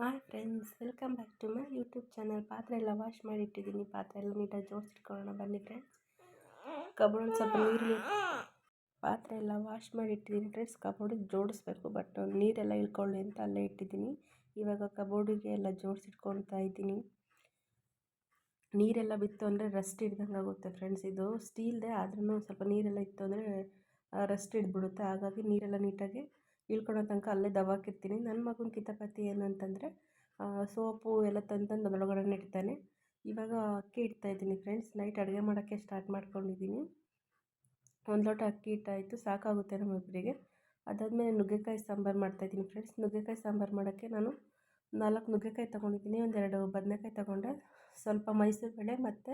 Hi friends, welcome back to my YouTube channel. ಪಾತ್ರೆ ಎಲ್ಲ wash ಮಾಡಿ ಇಟ್ಟಿದ್ದೀನಿ ಪಾತ್ರೆ ಎಲ್ಲ ನೀಟಾಗಿ ಜೋಡಿಸಿಟ್ಕೊಳ್ಳೋಣ ಬನ್ನಿ ಫ್ರೆಂಡ್ಸ್. ಕಬೋರ್ಡ್ ಸ್ವಲ್ಪ ನೀರು ಪಾತ್ರೆ ಎಲ್ಲ ವಾಶ್ ಮಾಡಿ ಇಟ್ಟಿದ್ದೀನಿ ಫ್ರೆಂಡ್ಸ್. ಕಬೋರ್ಡಿಗೆ ಜೋಡಿಸ್ಬೇಕು, ಬಟ್ ನೀರೆಲ್ಲ ಇಳ್ಕೊಳ್ಳಿ ಅಂತ ಅಲ್ಲೇ ಇಟ್ಟಿದ್ದೀನಿ. ಇವಾಗ ಕಬೋರ್ಡಿಗೆ ಎಲ್ಲ ಜೋಡಿಸಿಟ್ಕೊಳ್ತಾ ಇದ್ದೀನಿ. ನೀರೆಲ್ಲ ಬಿತ್ತು ಅಂದರೆ ರಸ್ಟ್ ಹಿಡ್ದಂಗೆ ಆಗುತ್ತೆ ಫ್ರೆಂಡ್ಸ್. ಇದು ಸ್ಟೀಲ್ದೆ ಆದ್ರೂ ಸ್ವಲ್ಪ ನೀರೆಲ್ಲ ಇತ್ತು ಅಂದರೆ ರಸ್ಟ್ ಹಿಡ್ಬಿಡುತ್ತೆ ಹಾಗಾಗಿ ನೀರೆಲ್ಲ ನೀಟಾಗಿ ಇಳ್ಕೊಳ್ಳೋ ತನಕ ಅಲ್ಲೇ ದಬಾಕಿರ್ತೀನಿ ನನ್ನ ಮಗನ ಕಿತಾಪತಿ ಏನಂತಂದರೆ ಸೋಪು ಎಲ್ಲ ತಂದು ತಂದು ಅದರೊಳಗಡೆ ಇಡ್ತಾನೆ ಇವಾಗ ಅಕ್ಕಿ ಇಡ್ತಾ ಇದ್ದೀನಿ ಫ್ರೆಂಡ್ಸ್ ನೈಟ್ ಅಡುಗೆ ಮಾಡೋಕ್ಕೆ ಸ್ಟಾರ್ಟ್ ಮಾಡ್ಕೊಂಡಿದ್ದೀನಿ. ಒಂದು ಲೋಟ ಅಕ್ಕಿ ಇಟ್ಟಾಯಿತು. ಸಾಕಾಗುತ್ತೆ ನಮ್ಮಿಬ್ಬರಿಗೆ ಅದಾದಮೇಲೆ ನುಗ್ಗೆಕಾಯಿ ಸಾಂಬಾರು ಮಾಡ್ತಾಯಿದ್ದೀನಿ ಫ್ರೆಂಡ್ಸ್ ನುಗ್ಗೆಕಾಯಿ ಸಾಂಬಾರು ಮಾಡೋಕ್ಕೆ ನಾನು ನಾಲ್ಕು ನುಗ್ಗೆಕಾಯಿ ತೊಗೊಂಡಿದ್ದೀನಿ. ಒಂದೆರಡು ಬದನೆಕಾಯಿ ತೊಗೊಂಡೆ. ಸ್ವಲ್ಪ ಮೈಸೂರು ಬೇಳೆ ಮತ್ತು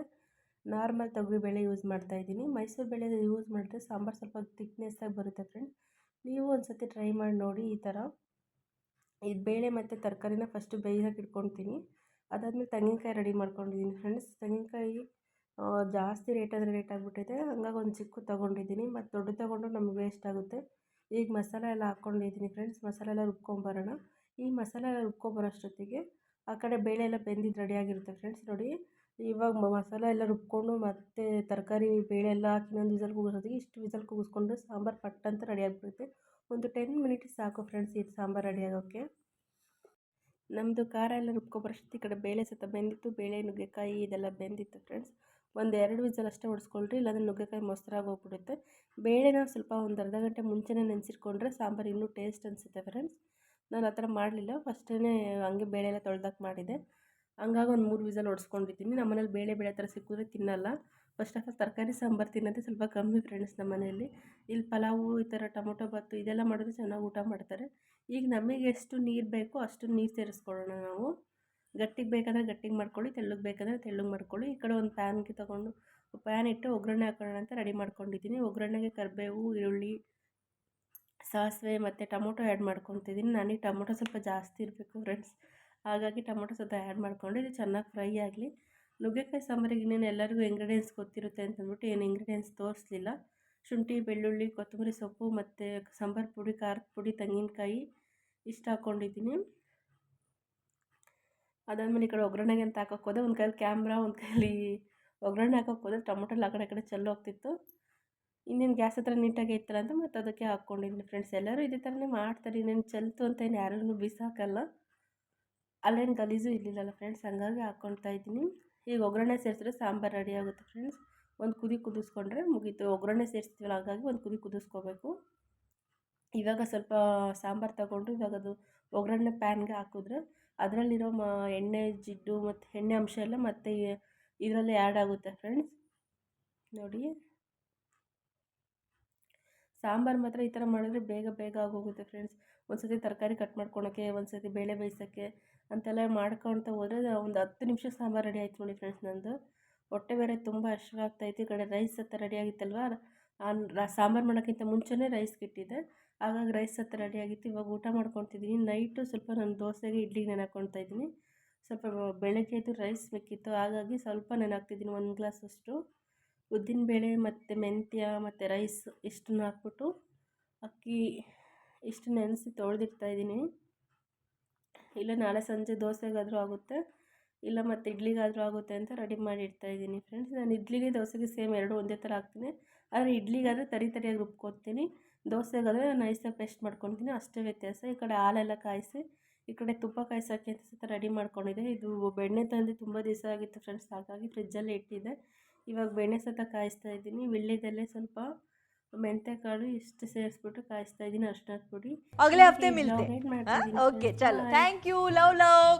ನಾರ್ಮಲ್ ತೊಗರಿಬೇಳೆ ಯೂಸ್ ಮಾಡ್ತಾಯಿದ್ದೀನಿ ಮೈಸೂರು ಬೇಳೆ ಯೂಸ್ ಮಾಡಿದ್ರೆ ಸಾಂಬಾರು ಸ್ವಲ್ಪ ತಿಕ್ನೆಸ್ಸಾಗಿ ಬರುತ್ತೆ ಫ್ರೆಂಡ್ಸ್ ನೀವು ಒಂದು ಸತಿ ಟ್ರೈ ಮಾಡಿ ನೋಡಿ ಈ ಥರ ಇದು ಬೇಳೆ ಮತ್ತು ತರಕಾರಿನ ಫಸ್ಟು ಬೇಯೋಕೆ ಇಟ್ಕೊತೀನಿ. ಅದಾದಮೇಲೆ ತೆಂಗಿನಕಾಯಿ ರೆಡಿ ಮಾಡ್ಕೊಂಡಿದ್ದೀನಿ ಫ್ರೆಂಡ್ಸ್ ತೆಂಗಿನಕಾಯಿ ಜಾಸ್ತಿ ರೇಟ್ ಅಂದರೆ ರೇಟ್ ಆಗಿಬಿಟ್ಟಿದೆ ಹಂಗಾಗಿ ಒಂದು ಚಿಕ್ಕ ತೊಗೊಂಡಿದ್ದೀನಿ ಮತ್ತು ದೊಡ್ಡ ತೊಗೊಂಡು ನಮ್ಗೆ ವೇಸ್ಟ್ ಆಗುತ್ತೆ. ಈಗ ಮಸಾಲೆ ಎಲ್ಲ ಹಾಕ್ಕೊಂಡಿದ್ದೀನಿ ಫ್ರೆಂಡ್ಸ್ ಮಸಾಲೆ ಎಲ್ಲ ರುಬ್ಕೊಂಬರೋಣ ಈ ಮಸಾಲೆ ಎಲ್ಲ ರುಬ್ಕೊಂಬರೋಷ್ಟೊತ್ತಿಗೆ ಆ ಕಡೆ ಬೇಳೆ ಎಲ್ಲ ಬೆಂದಿದ್ದು ರೆಡಿಯಾಗಿರುತ್ತೆ ಫ್ರೆಂಡ್ಸ್ ನೋಡಿ ಇವಾಗ ಮಸಾಲೆ ಎಲ್ಲ ರುಬ್ಕೊಂಡು ಮತ್ತು ತರಕಾರಿ ಬೇಳೆ ಎಲ್ಲ ಹಾಕಿ ಇನ್ನೊಂದು ವಿಸಲ್ ಕೂಗಿಸೋದಕ್ಕೆ ಇಷ್ಟು ವಿಸಲ್ ಕೂಗಿಸ್ಕೊಂಡ್ರೆ ಸಾಂಬಾರು ಪಟ್ ಅಂತ ರೆಡಿ ಆಗಿಬಿಡುತ್ತೆ. ಒಂದು ಟೆನ್ ಮಿನಿಟ್ಸ್ ಸಾಕು ಫ್ರೆಂಡ್ಸ್ ಇದು ಸಾಂಬಾರು ರೆಡಿ ಆಗೋಕ್ಕೆ. ನಮ್ಮದು ಖಾರ ಎಲ್ಲ ರುಬ್ಕೊಬರಷ್ಟು ಈ ಕಡೆ ಬೇಳೆ ಸತ ಬೆಂದಿತ್ತು, ಬೇಳೆ, ನುಗ್ಗೆಕಾಯಿ ಇದೆಲ್ಲ ಬೆಂದಿತ್ತು ಫ್ರೆಂಡ್ಸ್ ಒಂದು ಎರಡು ವಿಸಲ್ ಅಷ್ಟೇ ಹೊಡ್ಸ್ಕೊಳ್ರಿ ಇಲ್ಲಾಂದರೆ ನುಗ್ಗೆಕಾಯಿ ಮೊಸರಾಗಿ ಹೋಗ್ಬಿಡುತ್ತೆ. ಬೇಳೆನ ಸ್ವಲ್ಪ ಒಂದು ಅರ್ಧ ಗಂಟೆ ಮುಂಚೆನೇ ನೆನೆಸಿಟ್ಕೊಂಡ್ರೆ ಸಾಂಬಾರು ಇನ್ನೂ ಟೇಸ್ಟ್ ಅನಿಸುತ್ತೆ ಫ್ರೆಂಡ್ಸ್ ನಾನು ಆ ಥರ ಮಾಡಲಿಲ್ಲ ಫಸ್ಟೇ ಹಂಗೆ ಬೇಳೆ ಎಲ್ಲ ತೊಳ್ದಾಕಿ ಮಾಡಿದೆ. ಹಂಗಾಗಿ ಒಂದು ಮೂರು ವಿಸಲ್ ಹೊಡ್ಸ್ಕೊಂಡಿದ್ದೀನಿ ನಮ್ಮ ಮನೇಲಿ ಬೇಳೆ ಬೇಳೆ ಥರ ಸಿಕ್ಕಿದ್ರೆ ತಿನ್ನಲ್ಲ. ಫಸ್ಟ್ ಆಫ್ ಆಲ್ ತರಕಾರಿ, ಸಾಂಬಾರು ತಿನ್ನೋದೇ ಸ್ವಲ್ಪ ಕಮ್ಮಿ ಫ್ರೆಂಡ್ಸ್ ನಮ್ಮ ಮನೆಯಲ್ಲಿ ಇಲ್ಲಿ ಪಲಾವು, ಈ ಥರ ಟೊಮೊಟೊ ಬಾತು ಇದೆಲ್ಲ ಮಾಡಿದ್ರೆ ಚೆನ್ನಾಗಿ ಊಟ ಮಾಡ್ತಾರೆ. ಈಗ ನಮಗೆ ಎಷ್ಟು ನೀರು ಬೇಕೋ ಅಷ್ಟು ನೀರು ಸೇರಿಸ್ಕೊಳ್ಳೋಣ ನಾವು. ಗಟ್ಟಿಗೆ ಬೇಕಂದ್ರೆ ಗಟ್ಟಿಗೆ ಮಾಡ್ಕೊಳ್ಳಿ, ತೆಳ್ಳಗೆ ಬೇಕಂದರೆ ತೆಳ್ಳಗೆ ಮಾಡ್ಕೊಳ್ಳಿ. ಈ ಕಡೆ ಒಂದು ಪ್ಯಾನ್ಗೆ ತೊಗೊಂಡು ಪ್ಯಾನ್ ಇಟ್ಟು ಒಗ್ಗರಣೆ ಹಾಕೋಣ ಅಂತ ರೆಡಿ ಮಾಡ್ಕೊಂಡಿದ್ದೀನಿ. ಒಗ್ಗರಣೆಗೆ ಕರಿಬೇವು, ಈರುಳ್ಳಿ, ಸಾಸಿವೆ ಮತ್ತು ಟೊಮೊಟೊ ಆ್ಯಡ್ ಮಾಡ್ಕೊತಿದ್ದೀನಿ. ನನಗೆ ಟೊಮೊಟೊ ಸ್ವಲ್ಪ ಜಾಸ್ತಿ ಇರಬೇಕು ಫ್ರೆಂಡ್ಸ್ ಹಾಗಾಗಿ ಟೊಮೊಟೊ ಸ್ವಲ್ಪ ಆ್ಯಡ್ ಮಾಡಿಕೊಂಡು ಇದು ಚೆನ್ನಾಗಿ ಫ್ರೈ ಆಗಲಿ. ನುಗ್ಗೆಕಾಯಿ ಸಾಂಬಾರಿಗೆ ಇನ್ನೇನು ಎಲ್ಲರಿಗೂ ಇಂಗ್ರೀಡಿಯೆಂಟ್ಸ್ ಗೊತ್ತಿರುತ್ತೆ ಅಂತಂದ್ಬಿಟ್ಟು ಏನು ಇಂಗ್ರೀಡಿಯೆಂಟ್ಸ್ ತೋರಿಸ್ಲಿಲ್ಲ. ಶುಂಠಿ, ಬೆಳ್ಳುಳ್ಳಿ, ಕೊತ್ತಂಬರಿ ಸೊಪ್ಪು ಮತ್ತು ಸಾಂಬಾರು ಪುಡಿ, ಖಾರದ ಪುಡಿ, ತೆಂಗಿನಕಾಯಿ ಇಷ್ಟು ಹಾಕ್ಕೊಂಡಿದ್ದೀನಿ ಅದಾದಮೇಲೆ ಈ ಕಡೆ ಒಗ್ಗರಣೆಗೆ ಅಂತ ಹಾಕೋಕೆ ಹೋದೆ. ಒಂದು ಕೈಲಿ ಕ್ಯಾಮ್ರಾ, ಒಂದು ಕೈಲಿ ಒಗ್ಗರಣೆ ಹಾಕೋಕೆ ಹೋದೆ. ಟೊಮೊಟೊ ಆ ಕಡೆ ಕಡೆ ಚೆಲ್ಲೋಗ್ತಿತ್ತು ಇನ್ನೇನು ಗ್ಯಾಸ್ ಹತ್ರ ನೀಟಾಗಿ ಇತ್ತಲ್ಲ ಅಂತ ಮತ್ತು ಅದಕ್ಕೆ ಹಾಕ್ಕೊಂಡಿದ್ದೀನಿ ಫ್ರೆಂಡ್ಸ್ ಎಲ್ಲರೂ. ಇದೇ ಥರನೇ ಮಾಡ್ತಾರೆ. ಇನ್ನೇನು ಚೆಲ್ತು ಅಂತ ಏನು ಯಾರೂ ಬಿಸಾಕಲ್ಲ. ಅಲ್ಲೇನು ಗಲೀಜು ಇರಲಿಲ್ಲಲ್ಲ ಫ್ರೆಂಡ್ಸ್ ಹಂಗಾಗಿ ಹಾಕ್ಕೊಳ್ತಾ ಇದ್ದೀನಿ. ಈಗ ಒಗ್ಗರಣೆ ಸೇರಿಸಿದ್ರೆ ಸಾಂಬಾರು ರೆಡಿ ಆಗುತ್ತೆ ಫ್ರೆಂಡ್ಸ್ ಒಂದು ಕುದಿ ಕುದಿಸ್ಕೊಂಡ್ರೆ ಮುಗೀತು. ಒಗ್ಗರಣೆ ಸೇರಿಸ್ತೀವಲ್ಲ ಹಾಗಾಗಿ ಒಂದು ಕುದಿ ಕುದಿಸ್ಕೋಬೇಕು. ಇವಾಗ ಸ್ವಲ್ಪ ಸಾಂಬಾರು ತಗೊಂಡು ಇವಾಗ ಅದು ಒಗ್ಗರಣೆ ಪ್ಯಾನ್ಗೆ ಹಾಕಿದ್ರೆ ಅದರಲ್ಲಿರೋ ಮ, ಎಣ್ಣೆ, ಜಿಡ್ಡು ಮತ್ತು ಎಣ್ಣೆ ಅಂಶ ಎಲ್ಲ ಮತ್ತೆ ಇದರಲ್ಲಿ ಆ್ಯಡ್ ಆಗುತ್ತೆ ಫ್ರೆಂಡ್ಸ್ ನೋಡಿ. ಸಾಂಬಾರು ಮಾತ್ರ ಈ ಥರ ಮಾಡಿದ್ರೆ ಬೇಗ ಬೇಗ ಆಗೋಗುತ್ತೆ ಫ್ರೆಂಡ್ಸ್ ಒಂದು ಸತಿ ತರಕಾರಿ ಕಟ್ ಮಾಡ್ಕೊಳಕ್ಕೆ ಒಂದು ಸತಿ ಬೇಳೆ ಬೇಯಿಸೋಕ್ಕೆ ಅಂತೆಲ್ಲ ಮಾಡ್ಕೊತ ಹೋದರೆ ಒಂದು ಹತ್ತು ನಿಮಿಷ ಸಾಂಬಾರು ರೆಡಿ ಆಯ್ತು ನೋಡಿ ಫ್ರೆಂಡ್ಸ್ ನಂದು. ಹೊಟ್ಟೆ ಬೇರೆ ತುಂಬ ಹಶ್ವಾಗ್ತಾಯಿತ್ತು ಈ ಕಡೆ ರೈಸ್ ಹತ್ತ ರೆಡಿ ಆಗಿತ್ತಲ್ವ? ಸಾಂಬಾರು ಮಾಡೋಕ್ಕಿಂತ ಮುಂಚೆನೇ ರೈಸ್ ಇಟ್ಟಿದ್ದೆ ಹಾಗಾಗಿ ರೈಸ್ ಹತ್ತ ರೆಡಿ ಆಗಿತ್ತು. ಇವಾಗ ಊಟ ಮಾಡ್ಕೊತಿದ್ದೀನಿ ನೈಟು ಸ್ವಲ್ಪ ನಾನು ದೋಸೆಗೆ ಇಡ್ಲಿಗೆ ನೆನೆ ಇದ್ದೀನಿ. ಸ್ವಲ್ಪ ಬೆಳಗ್ಗೆದು ರೈಸ್ ಬೇಕಿತ್ತು. ಹಾಗಾಗಿ ಸ್ವಲ್ಪ ನೆನೆ ಒಂದು ಗ್ಲಾಸಷ್ಟು ಉದ್ದಿನಬೇಳೆ ಮತ್ತು ಮೆಂತ್ಯ ಮತ್ತು ರೈಸ್ ಇಷ್ಟನ್ನ ಹಾಕ್ಬಿಟ್ಟು ಅಕ್ಕಿ ಇಷ್ಟು ನೆನೆಸಿ ತೊಳೆದಿಡ್ತಾಯಿದ್ದೀನಿ ಇಲ್ಲ ನಾಳೆ ಸಂಜೆ ದೋಸೆಗಾದರೂ ಆಗುತ್ತೆ, ಇಲ್ಲ ಮತ್ತು ಇಡ್ಲಿಗಾದರೂ ಆಗುತ್ತೆ ಅಂತ ರೆಡಿ ಮಾಡಿ ಇಡ್ತಾಯಿದ್ದೀನಿ ಫ್ರೆಂಡ್ಸ್ ನಾನು ಇಡ್ಲಿಗೆ ದೋಸೆಗೆ ಸೇಮ್ ಎರಡು ಒಂದೇ ಥರ ಹಾಕ್ತೀನಿ. ಆದರೆ ಇಡ್ಲಿಗಾದರೆ ತರಿ ತರಿಯಾಗಿ ರುಬ್ಕೊತೀನಿ. ದೋಸೆಗಾದರೆ ನೈಸಾಗಿ ಪೇಸ್ಟ್ ಮಾಡ್ಕೊತೀನಿ. ಅಷ್ಟೇ ವ್ಯತ್ಯಾಸ. ಈ ಕಡೆ ಹಾಲೆಲ್ಲ ಕಾಯಿಸಿ, ಈ ಕಡೆ ತುಪ್ಪ ಕಾಯಿಸೋಕ್ಕೆ ಅಂತ ರೆಡಿ ಮಾಡ್ಕೊಂಡಿದ್ದೆ. ಇದು ಬೆಣ್ಣೆ ತಂದು ತುಂಬ ದಿವಸ ಆಗಿತ್ತು ಫ್ರೆಂಡ್ಸ್ ಹಾಗಾಗಿ ಫ್ರಿಜ್ಜಲ್ಲೇ ಇಟ್ಟಿದ್ದೆ. ಇವಾಗ ಬೆಣ್ಣೆ ಸಹಿತ ಕಾಯಿಸ್ತಾ ಇದ್ದೀನಿ. ವಿಳ್ಳಿದಲ್ಲೇ ಸ್ವಲ್ಪ ಮೆಂತ್ಯ ಕಾಳು ಇಷ್ಟು ಸೇರಿಸ್ಬಿಟ್ಟು ಕಾಯಿಸ್ತಾ ಇದ್ದೀನಿ. ಅರ್ಶಿನ ಪುಡಿ. ಅಗಲೇ ಹಫ್ತೆ ಮಿಲ್ತೆ ಓಕೆ ಚಲೋ. Thank you love love.